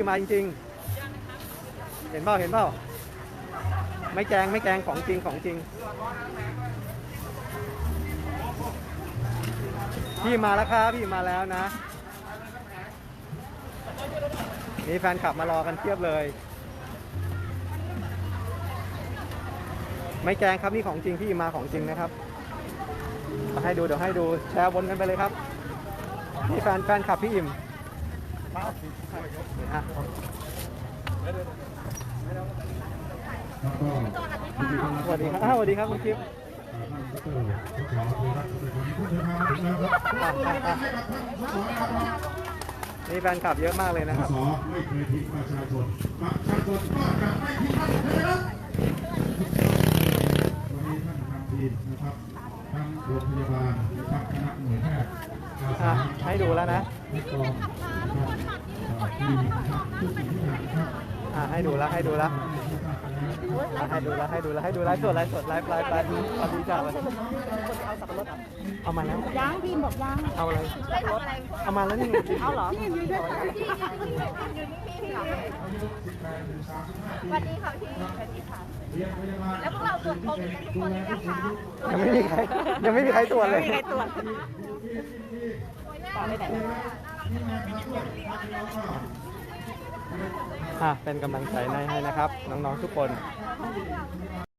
พี่มาจริงๆ เห็นเปล่าเห็นเปล่าไม่แกงไม่แกงของจริงของจริง พี่มาแล้วครับพี่มาแล้วนะมีแฟนคลับมารอกันเทียบเลย ไม่แกงครับนี่ของจริงพี่มาของจริงนะครับมาให้ดูเดี๋ยวให้ดูแชร์บนกันไปเลยครับนี่แฟนแฟนคลับพี่อิ่ม อะสวัสดีครับอ้าวสวัสดีครับคุณคิปอะอะอะนี่แฟนคลับเยอะมากเลยนะครับสไม่เคยทิ้งประชาชนประชาชนก็จะไม่ทิ้งท่านนะครับวันนี้ท่านทำทีมนะครับทั้งโรงพยาบาลนะครับคณะหน่วยแพทย์อาสาอะให้ดูแล้วนะและกองนะครับทีมนะครับทุกสิ่งทุกอย่างนะครับอะให้ดูแล้วให้ดูแล้วอะ ให้ดูแล้วให้ดูแล้วให้ดูไลฟ์สดไลฟ์สดไลฟ์ไลฟ์ไลฟ์เอาดีจ้าเลยเอามาแล้วยังพี่บอกยังเอาอะไรเอามาแล้วนี่เอาเหรอสวัสดีค่ะพี่สวัสดีค่ะแล้วพวกเราตรวจโควิดกันทุกคนเลยนะคะยังไม่มีใครยังไม่มีใครตรวจเลยไม่ได้ตรวจต่อไปไหน อะเป็นกำลังใจให้นะครับ น้องๆทุกคน